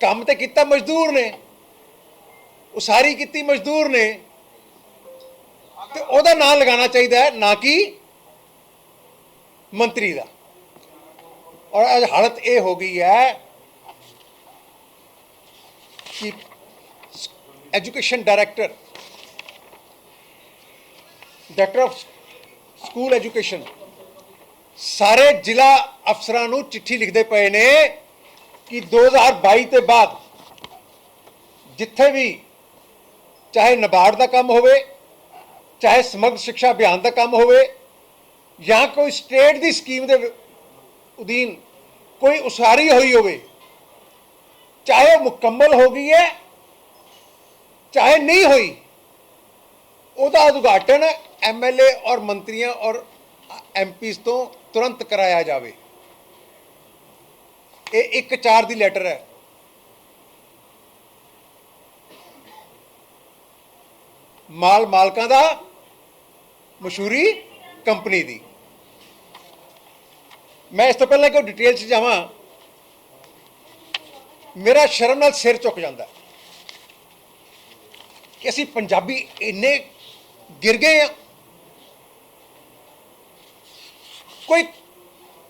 ਕੰਮ ਤੇ ਕੀਤਾ ਮਜ਼ਦੂਰ ਨੇ, ਉਸਾਰੀ ਕੀਤੀ ਮਜ਼ਦੂਰ ਨੇ, ਤੇ ਉਹਦਾ ਨਾਂ ਲਗਾਉਣਾ ਚਾਹੀਦਾ ਹੈ, ਨਾ ਕਿ ਮੰਤਰੀ ਦਾ। ਔਰ ਅੱਜ ਹਾਲਤ ਇਹ ਹੋ ਗਈ ਹੈ ਕਿ education director director of school education, ਸਾਰੇ ਜ਼ਿਲ੍ਹਾ ਅਫਸਰਾਂ ਨੂੰ ਚਿੱਠੀ ਲਿਖਦੇ ਪਏ ਨੇ ਕਿ 2022 ਤੇ ਬਾਅਦ ਜਿੱਥੇ ਵੀ ਚਾਹੇ ਨਬਾਰਡ ਦਾ ਕੰਮ ਹੋਵੇ, ਚਾਹੇ ਸਮਗਰ ਸਿੱਖਿਆ ਅਭਿਆਨ ਦਾ ਕੰਮ ਹੋਵੇ, ਜਾਂ ਕੋਈ ਸਟੇਟ ਦੀ ਸਕੀਮ ਦੇ ਅਧੀਨ ਕੋਈ ਉਸਾਰੀ ਹੋਈ ਹੋਵੇ, ਚਾਹੇ ਉਹ ਮੁਕੰਮਲ ਹੋ ਗਈ ਹੈ, ਚਾਹੇ ਨਹੀਂ ਹੋਈ, ਉਹਦਾ ਉਦਘਾਟਨ ਐਮਐਲਏ ਔਰ ਮੰਤਰੀਆਂ ਔਰ ਐਮਪੀਸ ਤੋਂ ਤੁਰੰਤ ਕਰਾਇਆ ਜਾਵੇ। ਇਹ ਇੱਕ ਚਾਰ ਦੀ ਲੈਟਰ ਹੈ। ਮਾਲ ਮਾਲਕਾਂ ਦਾ, ਮਸ਼ਹੂਰੀ ਕੰਪਨੀ ਦੀ। ਮੈਂ ਇਸ ਤੋਂ ਪਹਿਲਾਂ ਕਿ ਉਹ ਡਿਟੇਲ 'ਚ ਜਾਵਾਂ। ਮੇਰਾ ਸ਼ਰਮ ਨਾਲ ਸਿਰ ਝੁਕ ਜਾਂਦਾ ਕਿ ਅਸੀਂ ਪੰਜਾਬੀ ਇੰਨੇ ਗਿਰ ਗਏ ਆ ਕੋਈ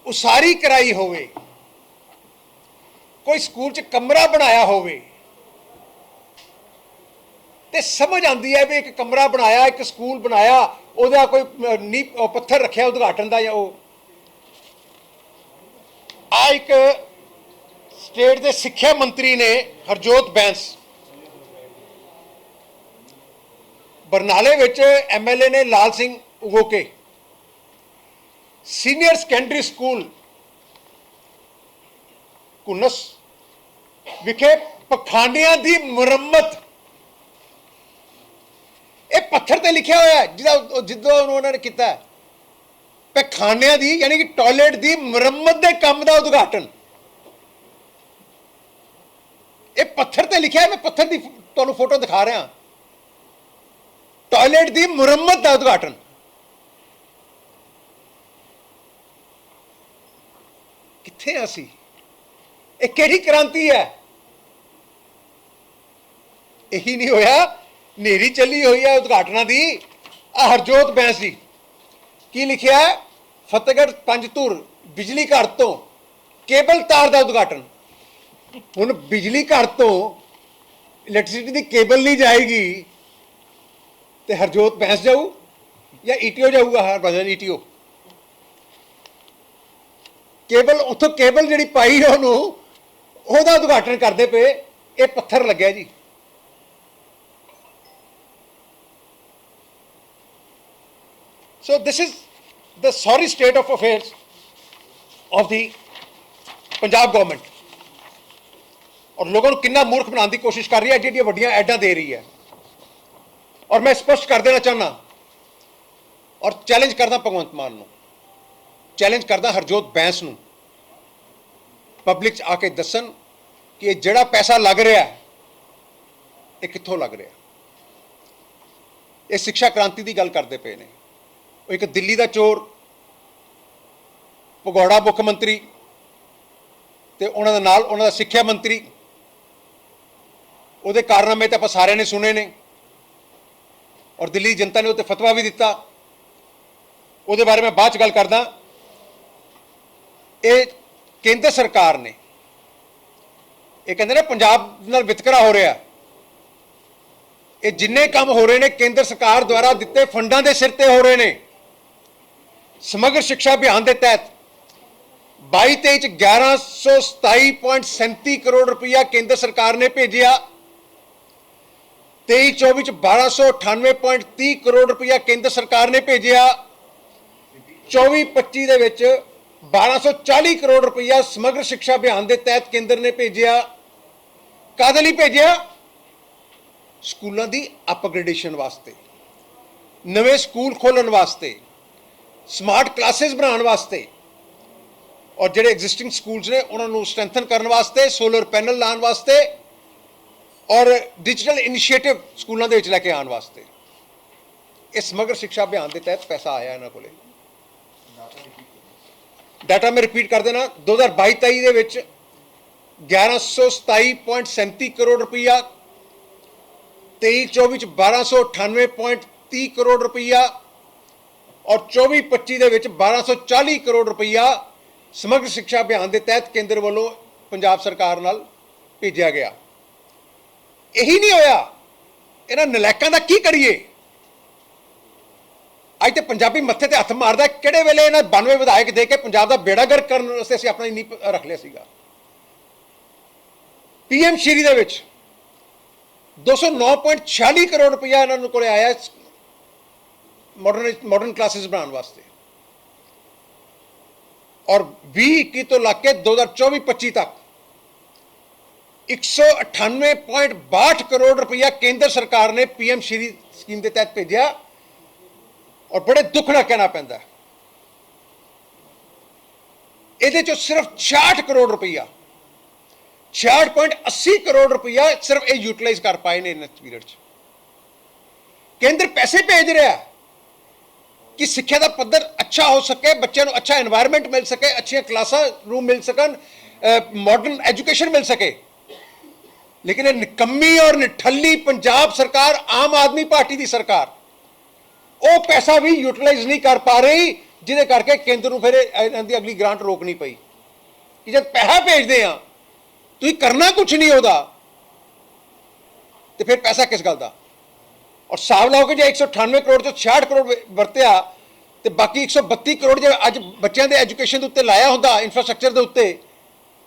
ਉਸਾਰੀ ਕਰਾਈ ਹੋਵੇ ਕੋਈ ਸਕੂਲ 'ਚ ਕਮਰਾ ਬਣਾਇਆ ਹੋਵੇ ਤੇ ਸਮਝ ਆਉਂਦੀ ਹੈ ਵੀ ਇੱਕ ਕਮਰਾ ਬਣਾਇਆ ਇੱਕ ਸਕੂਲ ਬਣਾਇਆ ਉਹਦਾ ਕੋਈ ਅਹ, ਨੀ ਪੱਥਰ ਰੱਖਿਆ ਉਦਘਾਟਨ ਦਾ ਜਾਂ ਉਹ। ਆ ਇੱਕ ਸਟੇਟ ਦੇ ਸਿੱਖਿਆ ਮੰਤਰੀ ਨੇ ਹਰਜੋਤ ਬੈਂਸ ਬਰਨਾਲੇ ਵਿੱਚ ਐਮਐਲਏ ਨੇ Lal Singh Ugoke senior secondary school Kunas ਵਿਖੇ ਪਖਾਨਿਆਂ ਦੀ ਮੁਰੰਮਤ। ਇਹ ਪੱਥਰ ਤੇ ਲਿਖਿਆ ਹੋਇਆ ਜਿਹਦਾ ਉਹ- ਜਿੱਦੋਂ ਉਹਨਾਂ ਨੇ ਕੀਤਾ ਪਖਾਨਿਆਂ ਦੀ, ਯਾਨੀ ਕਿ ਟਾਇਲਟ ਦੀ ਮੁਰੰਮਤ ਦੇ ਕੰਮ ਦਾ ਉਦਘਾਟਨ। ਇਹ ਪੱਥਰ ਤੇ ਲਿਖਿਆ ਮੈਂ ਪੱਥਰ ਦੀ ਤੁਹਾਨੂੰ ਫੋਟੋ ਦਿਖਾ ਰਿਹਾ। ਟਾਇਲਟ ਦੀ ਮੁਰੰਮਤ ਦਾ ਉਦਘਾਟਨ। ਕਿੱਥੇ ਆ ਅਸੀਂ? ਇਹ ਕਿਹੜੀ ਕ੍ਰਾਂਤੀ ਹੈ? ਇਹੀ ਨਹੀਂ ਹੋਇਆ। ਨੇਰੀ ਚੱਲੀ ਹੋਈ ਹੈ ਉਦਘਾਟਨਾਂ ਦੀ। ਆ ਹਰਜੋਤ ਬੈਂਸ ਦੀ ਕੀ ਲਿਖਿਆ ਹੈ? ਪੰਜ ਧੁਰ ਬਿਜਲੀ ਘਰ ਤੋਂ ਕੇਬਲ ਤਾਰ ਦਾ ਉਦਘਾਟਨ। ਹੁਣ ਬਿਜਲੀ ਘਰ ਤੋਂ ਇਲੈਕਟ੍ਰਿਸਿਟੀ ਦੀ ਕੇਬਲ ਨਹੀਂ ਜਾਏਗੀ ਤੇ ਹਰਜੋਤ ਬੈਂਸ ਜਾਊ ਜਾਂ ਈਟੀਓ ਜਾਊਗਾ? ਹਰ ਬਦਲ ਈਟੀਓ ਕੇਬਲ, ਉੱਥੋਂ ਕੇਬਲ ਜਿਹੜੀ ਪਾਈ ਹੈ ਉਹਨੂੰ ਉਹਦਾ ਉਦਘਾਟਨ ਕਰਦੇ ਪਏ, ਇਹ ਪੱਥਰ ਲੱਗਿਆ ਜੀ। So this is the sorry state of affairs of the Punjab government ਔਰ ਲੋਕਾਂ ਨੂੰ ਕਿੰਨਾ ਮੂਰਖ ਬਣਾਉਣ ਦੀ ਕੋਸ਼ਿਸ਼ ਕਰ ਰਹੀ ਹੈ, ਜਿਹੜੀਆਂ ਵੱਡੀਆਂ ਐਡਾਂ ਦੇ ਰਹੀ ਹੈ। ਔਰ ਮੈਂ ਸਪਸ਼ਟ ਕਰ ਦੇਣਾ ਚਾਹੁੰਦਾ, ਔਰ ਚੈਲੰਜ ਕਰਦਾ ਭਗਵੰਤ ਮਾਨ ਨੂੰ। ਚੈਲੰਜ ਕਰਦਾ ਹਰਜੋਤ ਬੈਂਸ ਨੂੰ। ਪਬਲਿਕ 'ਚ ਆ ਕੇ ਦੱਸਣ ਕਿ ਜਿਹੜਾ ਪੈਸਾ ਲੱਗ ਰਿਹਾ ਇਹ ਕਿੱਥੋਂ ਲੱਗ ਰਿਹਾ? ਇਹ ਸਿੱਖਿਆ ਕ੍ਰਾਂਤੀ ਦੀ ਗੱਲ ਕਰਦੇ ਪਏ ਨੇ। ਉਹ ਇੱਕ ਦਿੱਲੀ ਦਾ ਚੋਰ, ਭਗੌੜਾ ਮੁੱਖ ਮੰਤਰੀ ਤੇ ਉਹਨਾਂ ਦੇ ਨਾਲ ਉਹਨਾਂ ਦਾ ਸਿੱਖਿਆ ਮੰਤਰੀ। ਉਹਦੇ ਕਾਰਨਾਮੇ ਤਾਂ ਆਪਾਂ ਸਾਰਿਆਂ ਨੇ ਸੁਣੇ ਨੇ। ਔਰ ਦਿੱਲੀ ਦੀ ਜਨਤਾ ਨੇ ਉਹ 'ਤੇ ਫਤਵਾ ਵੀ ਦਿੱਤਾ। ਉਹਦੇ ਬਾਰੇ ਮੈਂ ਬਾਅਦ ਚ ਗੱਲ ਕਰਦਾ। ਇਹ ਕੇਂਦਰ ਸਰਕਾਰ ਨੇ ਇਹ ਕਹਿੰਦੇ ਨੇ ਪੰਜਾਬ ਨਾਲ ਵਿਤਕਰਾ ਹੋ ਰਿਹਾ। ਇਹ ਜਿੰਨੇ ਕੰਮ ਹੋ ਰਹੇ ਨੇ, ਕੇਂਦਰ ਸਰਕਾਰ ਦੁਆਰਾ ਦਿੱਤੇ ਫੰਡਾਂ ਦੇ ਸਿਰ ਤੇ ਹੋ ਰਹੇ ਨੇ। ਸਮਗਰ ਸਿੱਖਿਆ ਅਭਿਆਨ ਦੇ ਤਹਿਤ 22 23 ਚ 1127.37 ਕਰੋੜ ਰੁਪਇਆ ਕੇਂਦਰ ਸਰਕਾਰ ਨੇ ਭੇਜਿਆ। 23 24 ਚ 1298.30 ਕਰੋੜ ਰੁਪਇਆ ਕੇਂਦਰ ਸਰਕਾਰ ਨੇ ਭੇਜਿਆ। 24 25 ਦੇ ਵਿੱਚ 1240 ਕਰੋੜ ਰੁਪਇਆ ਸਮਗਰ ਸਿੱਖਿਆ ਅਭਿਆਨ ਦੇ ਤਹਿਤ ਕੇਂਦਰ ਨੇ ਭੇਜਿਆ। ਕਾਹਦੇ ਲਈ ਭੇਜਿਆ? ਸਕੂਲਾਂ ਦੀ ਅਪਗ੍ਰੇਡੇਸ਼ਨ ਵਾਸਤੇ। ਨਵੇਂ ਸਕੂਲ ਖੋਲਣ ਵਾਸਤੇ। ਸਮਾਰਟ ਕਲਾਸਿਸ ਬਣਾਉਣ ਵਾਸਤੇ। ਔਰ ਜਿਹੜੇ ਐਗਜ਼ਿਸਟਿੰਗ ਸਕੂਲਸ ਨੇ, ਉਹਨਾਂ ਨੂੰ ਸਟਰੈਂਥਨ ਕਰਨ ਵਾਸਤੇ ਸੋਲਰ ਪੈਨਲ ਲਾਉਣ ਵਾਸਤੇ ਔਰ ਡਿਜੀਟਲ ਇਨੀਸ਼ੀਏਟਿਵ ਸਕੂਲਾਂ ਦੇ ਵਿੱਚ ਲੈ ਕੇ ਆਉਣ ਵਾਸਤੇ। ਇਹ ਸਮਗਰ ਸਿੱਖਿਆ ਅਭਿਆਨ ਦੇ ਤਹਿਤ ਪੈਸਾ ਆਇਆ ਇਹਨਾਂ ਕੋਲੇ। ਡਾਟਾ ਮੈਂ ਰਿਪੀਟ ਕਰ ਦੇਣਾ। 2022-23 ਦੇ ਵਿੱਚ 1127.37 ਕਰੋੜ ਰੁਪਈਆ 23 24 ਚ 1298.30 ਕਰੋੜ ਰੁਪਈਆ ਔਰ 24 25 ਦੇ ਵਿੱਚ 1240 ਕਰੋੜ ਰੁਪਈਆ ਸਮਗਰ ਸਿੱਖਿਆ ਅਭਿਆਨ ਦੇ ਤਹਿਤ ਕੇਂਦਰ ਵੱਲੋਂ ਪੰਜਾਬ ਸਰਕਾਰ ਨਾਲ ਭੇਜਿਆ ਗਿਆ। ਇਹੀ ਨਹੀਂ ਹੋਇਆ। ਇਹਨਾਂ ਨਲਾਇਕਾਂ ਦਾ ਕੀ ਕਰੀਏ? ਅੱਜ ਤੇ ਪੰਜਾਬੀ ਮੱਥੇ ਤੇ ਹੱਥ ਮਾਰਦਾ ਕਿਹੜੇ ਵੇਲੇ ਇਹਨਾਂ 92 ਵਿਧਾਇਕ ਦੇ ਕੇ ਪੰਜਾਬ ਦਾ ਬੇੜਾ ਗਰਕ ਕਰਨ ਵਾਸਤੇ ਅਸੀਂ ਆਪਣਾ ਨੀਂਹ ਪ- ਰੱਖ ਲਿਆ ਸੀਗਾ? ਪੀਐਮ ਸ਼੍ਰੀ ਦੇ ਵਿੱਚ 209.46 ਕਰੋੜ ਰੁਪਇਆ ਇਹਨਾਂ ਨੂੰ ਕੋਲੇ ਆਇਆ ਮਾਡਰਨ ਮਾਡਰਨ ਕਲਾਸਿਸ ਬਣਾਉਣ ਵਾਸਤੇ। ਔਰ 20 21 ਤੋਂ ਲੱਗ ਕੇ 2024 25 ਤੱਕ 198.62 ਕਰੋੜ ਰੁਪਇਆ ਕੇਂਦਰ ਸਰਕਾਰ ਨੇ ਪੀਐਮ ਸ਼੍ਰੀ ਸਕੀਮ ਦੇ ਤਹਿਤ ਭੇਜਿਆ ਔਰ ਬੜੇ ਦੁੱਖ ਨਾਲ ਕਹਿਣਾ ਪੈਂਦਾ। ਇਹਦੇ ਚੋਂ ਸਿਰਫ 66 ਕਰੋੜ ਰੁਪਇਆ 66.80 ਕਰੋੜ ਰੁਪਇਆ ਸਿਰਫ ਇਹ ਯੂਟਿਲਾਈਜ਼ ਕਰ ਪਾਏ ਨੇ ਇਸ ਪੀਰੀਅਡ 'ਚ। ਕੇਂਦਰ ਪੈਸੇ ਭੇਜ ਰਿਹਾ ਕਿ ਸਿੱਖਿਆ ਦਾ ਪੱਧਰ ਅੱਛਾ ਹੋ ਸਕੇ, ਬੱਚਿਆਂ ਨੂੰ ਅੱਛਾ এনवायरमेंट ਮਿਲ ਸਕੇ, ਅੱਛੀਆਂ ਕਲਾਸਾਂ ਰੂਮ ਮਿਲ ਸਕਣ ਮਾਡਰਨ ਐਜੂਕੇਸ਼ਨ ਮਿਲ ਸਕੇ। ਲੇਕਿਨ ਇਹ ਨਿਕੰਮੀ ਔਰ ਨਿਠੱਲੀ ਪੰਜਾਬ ਸਰਕਾਰ, ਆਮ ਆਦਮੀ ਪਾਰਟੀ ਦੀ ਸਰਕਾਰ, ਉਹ ਪੈਸਾ ਵੀ ਯੂਟਿਲਾਈਜ਼ ਨਹੀਂ ਕਰ ਪਾ ਰਹੀ, ਜਿਹਦੇ ਕਰਕੇ ਕੇਂਦਰ ਨੂੰ ਫਿਰ ਇਹਨਾਂ ਦੀ ਅਗਲੀ ਗ੍ਰਾਂਟ ਰੋਕਣੀ ਪਈ। ਕਿ ਜਦ ਪੈਸਾ ਭੇਜਦੇ ਆ ਤੁਸੀਂ ਕਰਨਾ ਕੁਝ ਨਹੀਂ ਉਹਦਾ। ਤੇ ਫਿਰ ਪੈਸਾ ਕਿਸ ਗੱਲ ਦਾ? ਔਰ ਹਿਸਾਬ ਲਾਓ ਕਿ ਜੇ 198 ਕਰੋੜ ਤੋਂ 66 ਕਰੋੜ ਵਰਤਿਆ, ਤੇ ਬਾਕੀ 132 ਕਰੋੜ ਜੇ ਅੱਜ ਬੱਚਿਆਂ ਦੇ ਐਜੂਕੇਸ਼ਨ ਦੇ ਉੱਤੇ ਲਾਇਆ ਹੁੰਦਾ ਇਨਫਰਾਸਟ੍ਰਕਚਰ ਦੇ ਉੱਤੇ,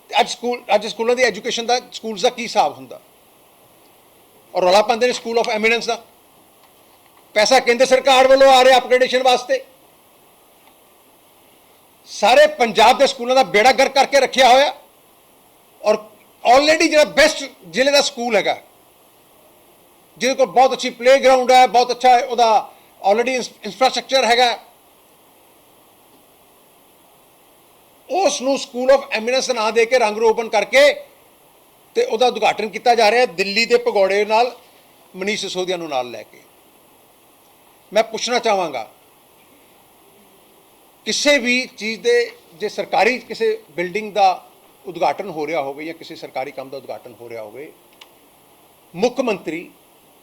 ਤੇ ਅੱਜ ਸਕੂਲ, ਅੱਜ ਸਕੂਲਾਂ ਦੀ ਐਜੂਕੇਸ਼ਨ ਦਾ ਸਕੂਲਸ ਦਾ ਕੀ ਹਿਸਾਬ ਹੁੰਦਾ? ਔਰ ਰੌਲਾ ਪਾਉਂਦੇ ਨੇ ਸਕੂਲ ਆਫ ਐਮੀਨੈਂਸ ਦਾ। ਪੈਸਾ ਕੇਂਦਰ ਸਰਕਾਰ ਵੱਲੋਂ ਆ ਰਿਹਾ ਅਪਗ੍ਰੇਡੇਸ਼ਨ ਵਾਸਤੇ। ਸਾਰੇ ਪੰਜਾਬ ਦੇ ਸਕੂਲਾਂ ਦਾ ਬੇੜਾ ਗਰ ਕਰਕੇ ਰੱਖਿਆ ਹੋਇਆ। ਔਰ ਆਲਰੇਡੀ ਜਿਹੜਾ ਬੈਸਟ ਜ਼ਿਲ੍ਹੇ ਦਾ ਸਕੂਲ ਹੈਗਾ, ਜਿਹਦੇ ਕੋਲ ਬਹੁਤ ਅੱਛੀ ਪਲੇਗਰਾਉਂਡ ਹੈ, ਬਹੁਤ ਅੱਛਾ ਉਹਦਾ ਆਲਰੇਡੀ ਇਨਫਰਾਸਟ੍ਰਕਚਰ ਹੈਗਾ। ਉਸ ਨੂੰ ਸਕੂਲ ਆਫ ਐਮੀਨੈਂਸ ਨਾਂ ਦੇ ਕੇ ਰੰਗ ਰੋਪਨ ਕਰਕੇ ਤੇ ਉਹਦਾ ਉਦਘਾਟਨ ਕੀਤਾ ਜਾ ਰਿਹਾ ਹੈ ਦਿੱਲੀ ਦੇ ਪਗੋੜੇ ਨਾਲ, ਮਨੀਸ਼ ਸਿਸੋਦੀਆ ਨੂੰ ਨਾਲ ਲੈ ਕੇ। ਮੈਂ ਪੁੱਛਣਾ ਚਾਹਾਂਗਾ, ਕਿਸੇ ਵੀ ਚੀਜ਼ ਦੇ, ਜੇ ਸਰਕਾਰੀ ਕਿਸੇ ਬਿਲਡਿੰਗ ਦਾ ਉਦਘਾਟਨ ਹੋ ਰਿਹਾ ਹੋਵੇ ਜਾਂ ਕਿਸੇ ਸਰਕਾਰੀ ਕੰਮ ਦਾ ਉਦਘਾਟਨ ਹੋ ਰਿਹਾ ਹੋਵੇ, ਮੁੱਖ ਮੰਤਰੀ,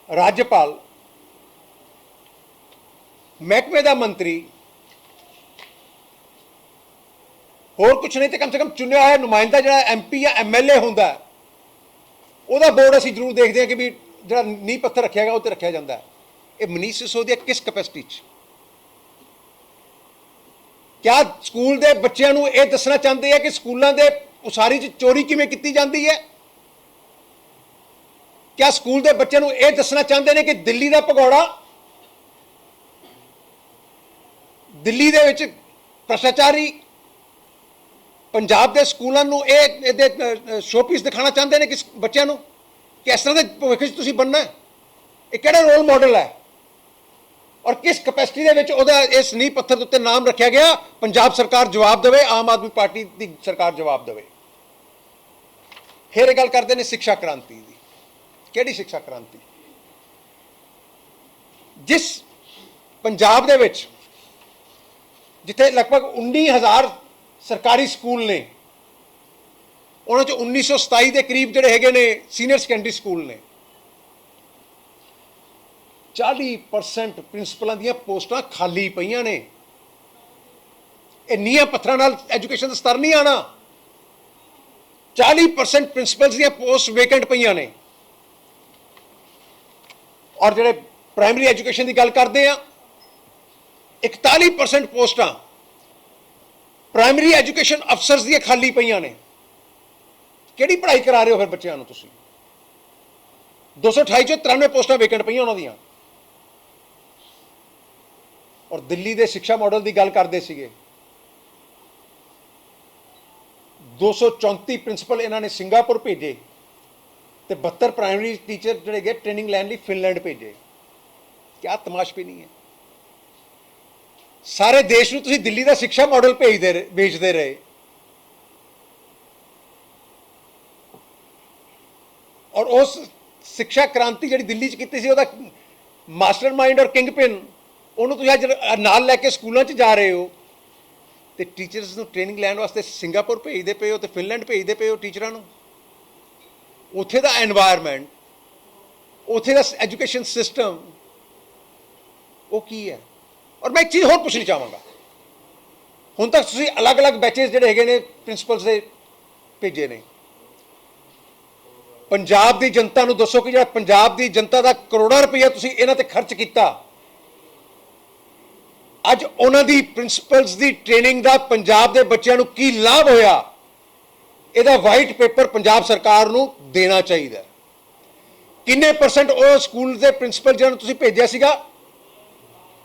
ਰਾਜਪਾਲ, ਮਹਿਕਮੇ ਦਾ ਮੰਤਰੀ, ਹੋਰ ਕੁਝ ਨਹੀਂ ਤੇ ਕਮ ਸੇ ਕਮ ਚੁਣਿਆ ਹੋਇਆ ਨੁਮਾਇੰਦਾ ਜਿਹੜਾ ਐਮਪੀ ਜਾਂ ਐਮਐਲਏ ਹੁੰਦਾ, ਉਹਦਾ ਬੋਰਡ ਅਸੀਂ ਜ਼ਰੂਰ ਦੇਖਦੇ ਹਾਂ ਕਿ ਵੀ ਜਿਹੜਾ ਨੀਂਹ ਪੱਥਰ ਰੱਖਿਆ ਗਿਆ ਉਹ ਤੇ ਰੱਖਿਆ ਜਾਂਦਾ ਹੈ। ਇਹ ਮਨੀਸ਼ ਸਿਸੋਦੀਆ ਕਿਸ ਕੈਪੈਸਿਟੀ 'ਚ? ਕਿਆ ਸਕੂਲ ਦੇ ਬੱਚਿਆਂ ਨੂੰ ਇਹ ਦੱਸਣਾ ਚਾਹੁੰਦੇ ਆ ਕਿ ਸਕੂਲਾਂ ਦੇ ਉਸਾਰੀ 'ਚ ਚੋਰੀ ਕਿਵੇਂ ਕੀਤੀ ਜਾਂਦੀ ਹੈ? ਕਿਆ ਸਕੂਲ ਦੇ ਬੱਚਿਆਂ ਨੂੰ ਇਹ ਦੱਸਣਾ ਚਾਹੁੰਦੇ ਨੇ ਕਿ ਦਿੱਲੀ ਦਾ ਭਗੌੜਾ ਦਿੱਲੀ ਦੇ ਵਿੱਚ ਭ੍ਰਸ਼ਟਾਚਾਰੀ ਪੰਜਾਬ ਦੇ ਸਕੂਲਾਂ ਨੂੰ ਇਹ ਇਹਦੇ ਸ਼ੋਪੀਸ ਦਿਖਾਉਣਾ ਚਾਹੁੰਦੇ ਨੇ ਕਿ ਬੱਚਿਆਂ ਨੂੰ ਕਿ ਇਸ ਤਰ੍ਹਾਂ ਦੇ ਭਵਿੱਖ 'ਚ ਤੁਸੀਂ ਬਣਨਾ ਇਹ ਕਿਹੜਾ ਰੋਲ ਮਾਡਲ ਹੈ? ਔਰ ਕਿਸ ਕੈਪੈਸਿਟੀ ਦੇ ਵਿੱਚ ਉਹਦਾ ਇਸ ਨੀਂਹ ਪੱਥਰ ਦੇ ਉੱਤੇ ਨਾਮ ਰੱਖਿਆ ਗਿਆ? ਪੰਜਾਬ ਸਰਕਾਰ ਜਵਾਬ ਦੇਵੇ, ਆਮ ਆਦਮੀ ਪਾਰਟੀ ਦੀ ਸਰਕਾਰ ਜਵਾਬ ਦੇਵੇ। ਫਿਰ ਇਹ ਗੱਲ ਕਰਦੇ ਨੇ ਸਿੱਖਿਆ ਕ੍ਰਾਂਤੀ ਦੀ। ਕਿਹੜੀ ਸਿੱਖਿਆ ਕ੍ਰਾਂਤੀ? ਜਿਸ ਪੰਜਾਬ ਦੇ ਵਿੱਚ, ਜਿੱਥੇ ਲਗਭਗ 19000 ਸਰਕਾਰੀ ਸਕੂਲ ਨੇ, ਉਹਨਾਂ ਚੋਂ 1927 ਦੇ ਕਰੀਬ ਜਿਹੜੇ ਹੈਗੇ ਨੇ ਸੀਨੀਅਰ ਸੈਕੰਡਰੀ ਸਕੂਲ ਨੇ 40% ਪ੍ਰਿੰਸੀਪਲਾਂ ਦੀਆਂ ਪੋਸਟਾਂ ਖਾਲੀ ਪਈਆਂ ਨੇ। ਇਹ ਨੀਹਾਂ ਪੱਥਰਾਂ ਨਾਲ ਐਜੂਕੇਸ਼ਨ ਦਾ ਸਤਰ ਨਹੀਂ ਆਣਾ 40% ਪ੍ਰਿੰਸੀਪਲਸ ਦੀਆਂ ਪੋਸਟ ਵੇਕੈਂਟ ਪਈਆਂ ਨੇ। ਔਰ ਜਿਹੜੇ ਪ੍ਰਾਇਮਰੀ ਐਜੂਕੇਸ਼ਨ ਦੀ ਗੱਲ ਕਰਦੇ ਆ 41% ਪੋਸਟਾਂ ਪ੍ਰਾਇਮਰੀ ਐਜੂਕੇਸ਼ਨ ਅਫਸਰਸ ਦੀਆਂ ਖਾਲੀ ਪਈਆਂ ਨੇ। ਕਿਹੜੀ ਪੜ੍ਹਾਈ ਕਰਾ ਰਹੇ ਹੋ ਫਿਰ ਬੱਚਿਆਂ ਨੂੰ ਤੁਸੀਂ? 228 ਚੋਂ 93 ਪੋਸਟਾਂ ਵੇਕੈਂਟ ਪਈਆਂ ਉਹਨਾਂ ਦੀਆਂ। ਔਰ ਦਿੱਲੀ ਦੇ ਸਿੱਖਿਆ ਮਾਡਲ ਦੀ ਗੱਲ ਕਰਦੇ ਸੀਗੇ। 234 ਪ੍ਰਿੰਸੀਪਲ ਇਹਨਾਂ ਨੇ ਸਿੰਗਾਪੁਰ ਭੇਜੇ ਤੇ 72 ਪ੍ਰਾਇਮਰੀ ਟੀਚਰ ਜਿਹੜੇ ਗਏ ਟ੍ਰੇਨਿੰਗ ਲੈਣ ਲਈ ਫਿਨਲੈਂਡ ਭੇਜੇ। ਕਿਆ ਤਮਾਸ਼ਬੀ ਨਹੀਂ ਹੈ। ਸਾਰੇ ਦੇਸ਼ ਨੂੰ ਤੁਸੀਂ ਦਿੱਲੀ ਦਾ ਸਿੱਖਿਆ ਮਾਡਲ ਭੇਜਦੇ ਰਹੇ- ਵੇਚਦੇ ਰਹੇ। ਔਰ ਉਸ ਸਿੱਖਿਆ ਕ੍ਰਾਂਤੀ ਜਿਹੜੀ ਦਿੱਲੀ 'ਚ ਕੀਤੀ ਸੀ, ਉਹਦਾ ਮਾਸਟਰਮਾਈਂਡ ਔਰ ਕਿੰਗਪਿਨ, ਉਹਨੂੰ ਤੁਸੀਂ ਅੱਜ ਨਾਲ ਲੈ ਕੇ ਸਕੂਲਾਂ 'ਚ ਜਾ ਰਹੇ ਹੋ। ਤੇ ਟੀਚਰਸ ਨੂੰ ਟ੍ਰੇਨਿੰਗ ਲੈਣ ਵਾਸਤੇ ਸਿੰਗਾਪੁਰ ਭੇਜਦੇ ਪਏ ਹੋ ਤੇ ਫਿਨਲੈਂਡ ਭੇਜਦੇ ਪਏ ਹੋ ਟੀਚਰਾਂ ਨੂੰ? ਉੱਥੇ ਦਾ এনवायरमेंट ਉੱਥੇ ਦਾ ਐਜੂਕੇਸ਼ਨ ਸਿਸਟਮ ਉਹ ਕੀ ਹੈ? ਔਰ ਮੈਂ ਇੱਕ ਚੀਜ਼ ਹੋਰ ਪੁੱਛਣੀ ਚਾਹਾਂਗਾ। ਹੁਣ ਤੱਕ ਤੁਸੀਂ ਅਲੱਗ-ਅਲੱਗ ਬੈਚੇਸ ਜਿਹੜੇ ਹੈਗੇ ਨੇ ਪ੍ਰਿੰਸੀਪਲਸ ਦੇ ਭੇਜੇ ਨੇ। ਪੰਜਾਬ ਦੀ ਜਨਤਾ ਨੂੰ ਦੱਸੋ ਕਿ ਜਿਹੜਾ ਪੰਜਾਬ ਦੀ ਜਨਤਾ ਦਾ ਕਰੋੜਾਂ ਰੁਪਈਆ ਤੁਸੀਂ ਇਹਨਾਂ ਤੇ ਖਰਚ ਕੀਤਾ ਅੱਜ ਉਹਨਾਂ ਦੀ ਪ੍ਰਿੰਸੀਪਲਸ ਦੀ ਟ੍ਰੇਨਿੰਗ ਦਾ ਪੰਜਾਬ ਦੇ ਬੱਚਿਆਂ ਨੂੰ ਕੀ ਲਾਭ ਹੋਇਆ, ਇਹਦਾ ਵਾਈਟ ਪੇਪਰ ਪੰਜਾਬ ਸਰਕਾਰ ਨੂੰ ਦੇਣਾ ਚਾਹੀਦਾ ਕਿੰਨੇ ਪਰਸੈਂਟ ਉਹ ਸਕੂਲ ਦੇ ਪ੍ਰਿੰਸੀਪਲ ਜਿਹਨਾਂ ਨੂੰ ਤੁਸੀਂ ਭੇਜਿਆ ਸੀਗਾ,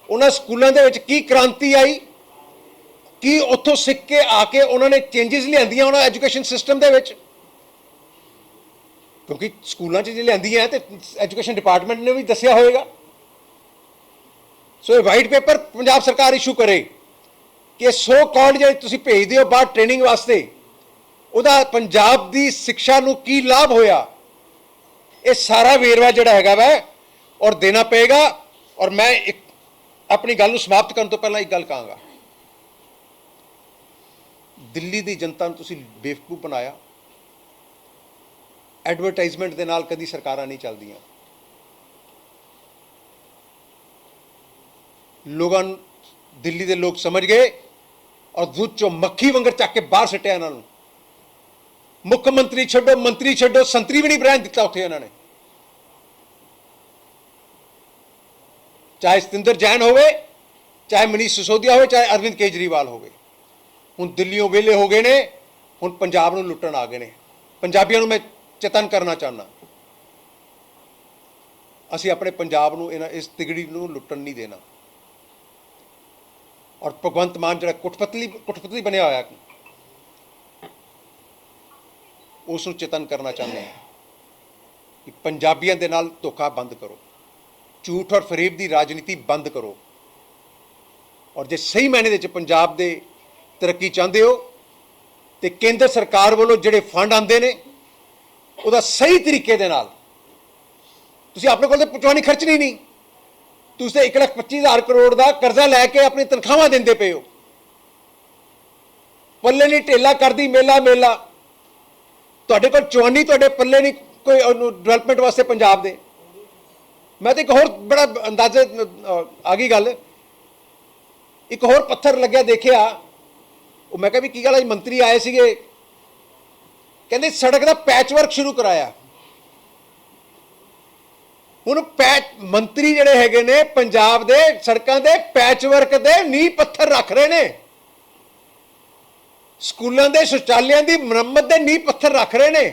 ਉਹਨਾਂ ਸਕੂਲਾਂ ਦੇ ਵਿੱਚ ਕੀ ਕ੍ਰਾਂਤੀ ਆਈ, ਕੀ ਉੱਥੋਂ ਸਿੱਖ ਕੇ ਆ ਕੇ ਉਹਨਾਂ ਨੇ ਚੇਂਜਸ ਲਿਆਂਦੀਆਂ ਉਹਨਾਂ ਐਜੂਕੇਸ਼ਨ ਸਿਸਟਮ ਦੇ ਵਿੱਚ? ਕਿਉਂਕਿ ਸਕੂਲਾਂ 'ਚ ਜੇ ਲਿਆਂਦੀਆਂ ਹੈ ਤੇ ਐਜੂਕੇਸ਼ਨ ਡਿਪਾਰਟਮੈਂਟ ਨੇ ਵੀ ਦੱਸਿਆ ਹੋਵੇਗਾ ਸੋ ਇਹ ਵਾਈਟ ਪੇਪਰ ਪੰਜਾਬ ਸਰਕਾਰ ਇਸ਼ੂ ਕਰੇ ਕਿ ਸੋ ਕਾਲਡ ਜਿਹੜੇ ਤੁਸੀਂ ਭੇਜਦੇ ਹੋ ਬਾਹਰ ਟ੍ਰੇਨਿੰਗ ਵਾਸਤੇ, ਉਹਦਾ ਪੰਜਾਬ ਦੀ ਸਿੱਖਿਆ ਨੂੰ ਕੀ ਲਾਭ ਹੋਇਆ? ਇਹ ਸਾਰਾ ਵੇਰਵਾ ਜਿਹੜਾ ਹੈਗਾ ਵੈ, ਔਰ ਦੇਣਾ ਪਏਗਾ, ਔਰ ਮੈਂ ਇੱਕ ਆਪਣੀ ਗੱਲ ਨੂੰ ਸਮਾਪਤ ਕਰਨ ਤੋਂ ਪਹਿਲਾਂ ਇੱਕ ਗੱਲ ਕਹਾਂਗਾ। ਦਿੱਲੀ ਦੀ ਜਨਤਾ ਨੂੰ ਤੁਸੀਂ ਬੇਵਕੂਫ ਬਣਾਇਆ। ਐਡਵਰਟਾਈਜ਼ਮੈਂਟ ਦੇ ਨਾਲ ਕਦੀ ਸਰਕਾਰਾਂ ਨਹੀਂ ਚੱਲਦੀਆਂ। ਲੋਕਾਂ ਦਿੱਲੀ ਦੇ ਲੋਕ ਸਮਝ ਗਏ ਔਰ ਦੁੱਧ ਚੋਂ ਮੱਖੀ ਵਾਂਗਰ ਚੱਕ ਕੇ ਬਾਹਰ ਸੱਟਿਆ ਇਹਨਾਂ ਨੂੰ। ਮੁੱਖ ਮੰਤਰੀ ਛੱਡੋ ਮੰਤਰੀ ਛੱਡੋ, ਸੰਤਰੀ ਵੀ ਨਹੀਂ ਬ੍ਰਾਂਡ ਦਿੱਤਾ ਉੱਥੇ ਇਹਨਾਂ ਨੇ। ਚਾਹੇ ਸਤਿੰਦਰ ਜੈਨ ਹੋਵੇ, ਚਾਹੇ ਮਨੀਸ਼ ਸਿਸੋਦੀਆ ਹੋਵੇ, ਚਾਹੇ ਅਰਵਿੰਦ ਕੇਜਰੀਵਾਲ ਹੋਵੇ। ਹੁਣ ਦਿੱਲੀੋਂ ਵਿਹਲੇ ਹੋ ਗਏ ਨੇ, ਹੁਣ ਪੰਜਾਬ ਨੂੰ ਲੁੱਟਣ ਆ ਗਏ ਨੇ। ਪੰਜਾਬੀਆਂ ਨੂੰ ਮੈਂ ਚੇਤਨ ਕਰਨਾ ਚਾਹੁੰਦਾ। ਅਸੀਂ ਆਪਣੇ ਪੰਜਾਬ ਨੂੰ ਇਹਨਾਂ, ਇਸ ਤਿਗੜੀ ਨੂੰ ਲੁੱਟਣ ਨਹੀਂ ਦੇਣਾ। ਔਰ ਭਗਵੰਤ ਮਾਨ ਜਿਹੜਾ ਕੁੱਟਪਤਲੀ ਕੁੱਟਪਤਲੀ ਬਣਿਆ ਹੋਇਆ ਉਸ ਨੂੰ ਚੇਤਨ ਕਰਨਾ ਚਾਹੁੰਦੇ ਹਾਂ ਕਿ ਪੰਜਾਬੀਆਂ ਦੇ ਨਾਲ ਧੋਖਾ ਬੰਦ ਕਰੋ। ਝੂਠ ਔਰ ਫਰੇਬ ਦੀ ਰਾਜਨੀਤੀ ਬੰਦ ਕਰੋ। ਔਰ ਜੇ ਸਹੀ ਮਾਇਨੇ ਦੇ ਵਿੱਚ ਪੰਜਾਬ ਦੇ ਤਰੱਕੀ ਚਾਹੁੰਦੇ ਹੋ, ਤੇ ਕੇਂਦਰ ਸਰਕਾਰ ਵੱਲੋਂ ਜਿਹੜੇ ਫੰਡ ਆਉਂਦੇ ਨੇ, ਉਹਦਾ ਸਹੀ ਤਰੀਕੇ ਦੇ ਨਾਲ ਤੁਸੀਂ ਆਪਣੇ ਕੋਲ ਤੇ ਪੁਚਵਾਨੀ ਖਰਚਣੀ ਨਹੀਂ। ਤੁਸੀਂ ਤੇ 1,25,000 ਕਰੋੜ ਦਾ ਕਰਜ਼ਾ ਲੈ ਕੇ ਆਪਣੀ ਤਨਖਾਹਾਂ ਦਿੰਦੇ ਪਏ ਹੋ। ਪੱਲੇ ਨਹੀਂ ਢੇਲਾ ਕਰਦੀ ਮੇਲਾ ਮੇਲਾ। ਤੁਹਾਡੇ ਕੋਲ ਚਵਾਨੀ ਤੁਹਾਡੇ ਪੱਲੇ ਨਹੀਂ ਕੋਈ ਡਿਵੈਲਪਮੈਂਟ ਵਾਸਤੇ ਪੰਜਾਬ ਦੇ। ਮੈਂ ਤਾਂ ਇੱਕ ਹੋਰ ਬੜਾ ਅੰਦਾਜ਼ੇ ਆ ਗਈ ਗੱਲ। ਇੱਕ ਹੋਰ ਪੱਥਰ ਲੱਗਿਆ ਦੇਖਿਆ। ਉਹ ਮੈਂ ਕਿਹਾ ਵੀ ਕੀ ਗੱਲ ਅੱਜ ਮੰਤਰੀ ਆਏ ਸੀਗੇ। ਕਹਿੰਦੇ ਸੜਕ ਦਾ ਪੈਚਵਰਕ ਸ਼ੁਰੂ ਕਰਾਇਆ। ਹੁਣ ਪੈਚ ਮੰਤਰੀ ਜਿਹੜੇ ਹੈਗੇ ਨੇ ਪੰਜਾਬ ਦੇ ਸੜਕਾਂ ਦੇ ਪੈਚ ਵਰਕ ਦੇ ਨੀਂਹ ਪੱਥਰ ਰੱਖ ਰਹੇ ਨੇ। ਸਕੂਲਾਂ ਦੇ ਸ਼ੌਚਾਲਿਆਂ ਦੀ ਮੁਰੰਮਤ ਦੇ ਨੀਂਹ ਪੱਥਰ ਰੱਖ ਰਹੇ ਨੇ।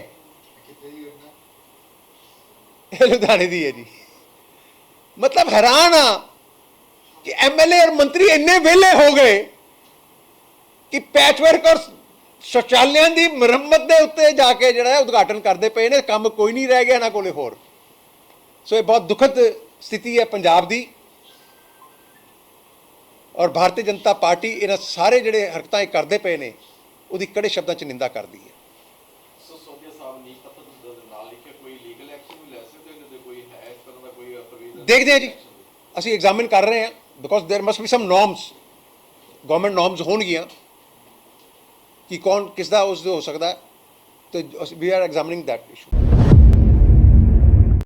ਇਹ ਲੁਧਿਆਣੇ ਦੀ ਹੈ ਜੀ। ਮਤਲਬ ਹੈਰਾਨ ਆ ਕਿ ਐਮਐਲਏ ਔਰ ਮੰਤਰੀ ਇੰਨੇ ਵਿਹਲੇ ਹੋ ਗਏ ਕਿ ਪੈਚਵਰਕ ਔਰ ਸ਼ੌਚਾਲਿਆਂ ਦੀ ਮੁਰੰਮਤ ਦੇ ਉੱਤੇ ਜਾ ਕੇ ਜਿਹੜਾ ਉਦਘਾਟਨ ਕਰਦੇ ਪਏ ਨੇ। ਕੰਮ ਕੋਈ ਨਹੀਂ ਰਹਿ ਗਿਆ ਇਹਨਾਂ ਕੋਲੇ ਹੋਰ। ਸੋ ਇਹ ਬਹੁਤ ਦੁਖਦ ਸਥਿਤੀ ਹੈ ਪੰਜਾਬ ਦੀ ਔਰ ਭਾਰਤੀ ਜਨਤਾ ਪਾਰਟੀ ਇਹਨਾਂ ਸਾਰੇ ਜਿਹੜੇ ਹਰਕਤਾਂ ਇਹ ਕਰਦੇ ਪਏ ਨੇ ਉਹਦੀ ਕੜੇ ਸ਼ਬਦਾਂ 'ਚ ਨਿੰਦਾ ਕਰਦੀ ਹੈ ਸੋ ਸੋਧਿਆ ਸਾਹਿਬ ਨੀਂਹ ਪੱਥਰ ਦੇ ਨਾਲ ਲਿਖੇ ਕੋਈ ਲੀਗਲ ਐਕਸ਼ਨ ਵੀ ਲੈ ਸਕਦੇ ਹੋ ਜੇ ਕੋਈ ਹੈ ਇਸ ਤਰ੍ਹਾਂ ਦਾ ਕੋਈ ਪ੍ਰੋਵੀਜ਼ਨ ਦੇਖਦੇ ਹਾਂ ਜੀ ਅਸੀਂ ਐਗਜ਼ਾਮਿਨ ਕਰ ਰਹੇ ਹਾਂ because there must be some norms government norms ਹੋਣਗੀਆਂ ਕਿ ਕੌਣ ਕਿਸ ਦਾ ਉਸ ਦੇ ਹੋ ਸਕਦਾ ਹੈ ਤੇ we are examining that issue